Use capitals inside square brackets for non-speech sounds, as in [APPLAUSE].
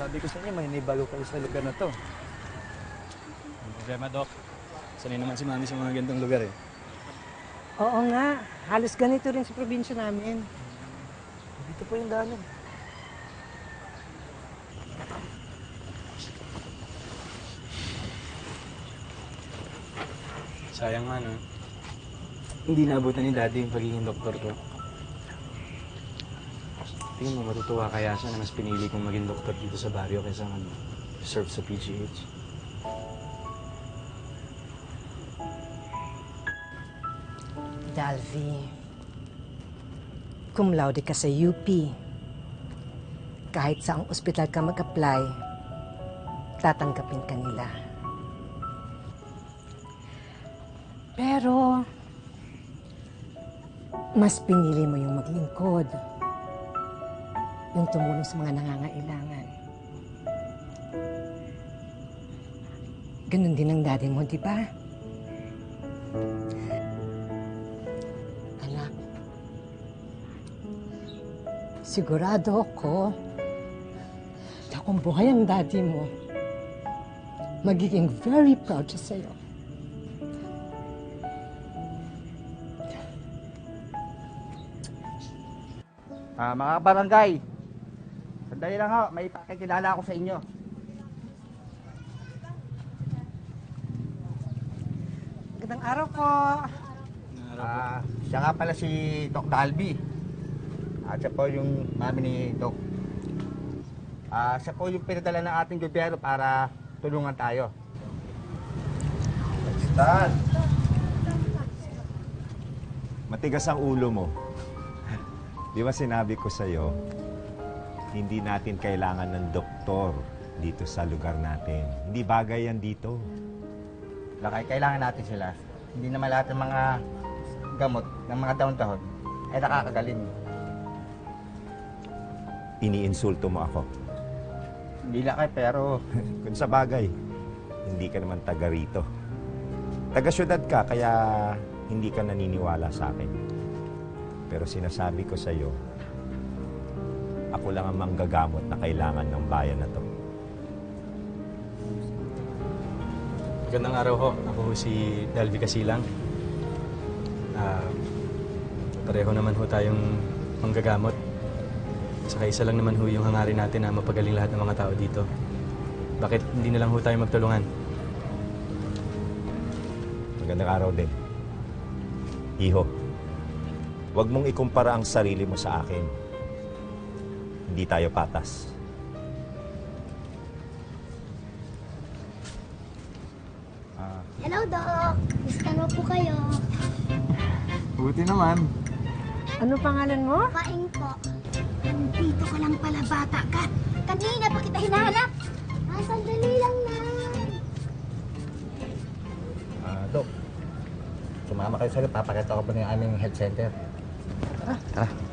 Sabi ko sa inyo, may nibago kayo sa lugar na to. Ang problema, Doc. Sanay naman si Mami sa mga ganitong lugar eh. Oo nga, halos ganito rin sa probinsya namin. Dito po yung daanan. Sayang nga, no? Hindi naabutan ni Daddy yung pagiging doktor ko. Tingin mo, matutuwa kaya siya na mas pinili kong maging doktor dito sa baryo kaysa ano, serve sa PGH. Dalvi, cum laude ka sa UP. Kahit saang ospital ka mag-apply, tatanggapin ka nila. Pero, mas pinili mo yung maglingkod. Yung tumulong sa mga nangangailangan. Ganon din ang daddy mo, di ba? Anak, sigurado ako na kung buhay ang daddy mo, magiging very proud siya sa'yo. Ah, mga barangay, sandali lang ho, may pakikilala ako sa inyo. Magandang araw po. Ah, siya nga pala si Doc Dalby. At siya po yung mami ni Doc. Ah, siya po yung pinadala ng ating gobyerno para tulungan tayo. Stan! Matigas ang ulo mo. [LAUGHS] Di ba sinabi ko sa'yo, hindi natin kailangan ng doktor dito sa lugar natin. Hindi bagay yan dito. Lakay, kailangan natin sila. Hindi naman lahat ng mga gamot ng mga taon-taon ay nakakagaling. Iniinsulto mo ako. Hindi lakay, pero [LAUGHS] Kung sa bagay, hindi ka naman taga rito. Taga syudad ka, kaya hindi ka naniniwala sa akin. Pero sinasabi ko sa'yo, ako lang ang manggagamot na kailangan ng bayan na to. Magandang araw ho. Ako si Dalvi Casilang. Ah, pareho naman ho tayong manggagamot. Saka isa lang naman ho yung hangarin natin na mapagaling lahat ng mga tao dito. Bakit hindi na lang ho tayo magtulungan? Magandang araw din. Iho, huwag mong ikumpara ang sarili mo sa akin. Hindi tayo patas. ah, Hello, Doc. Gusto mo po kayo? buti naman. Ano pangalan mo? Paing po. Nandito ka lang pala, bata ka. Kanina pa kita hinahanap. Ah, sandali lang na. Ah, Doc, sumama kayo sa papakita ko pa ng aming health center. Tara.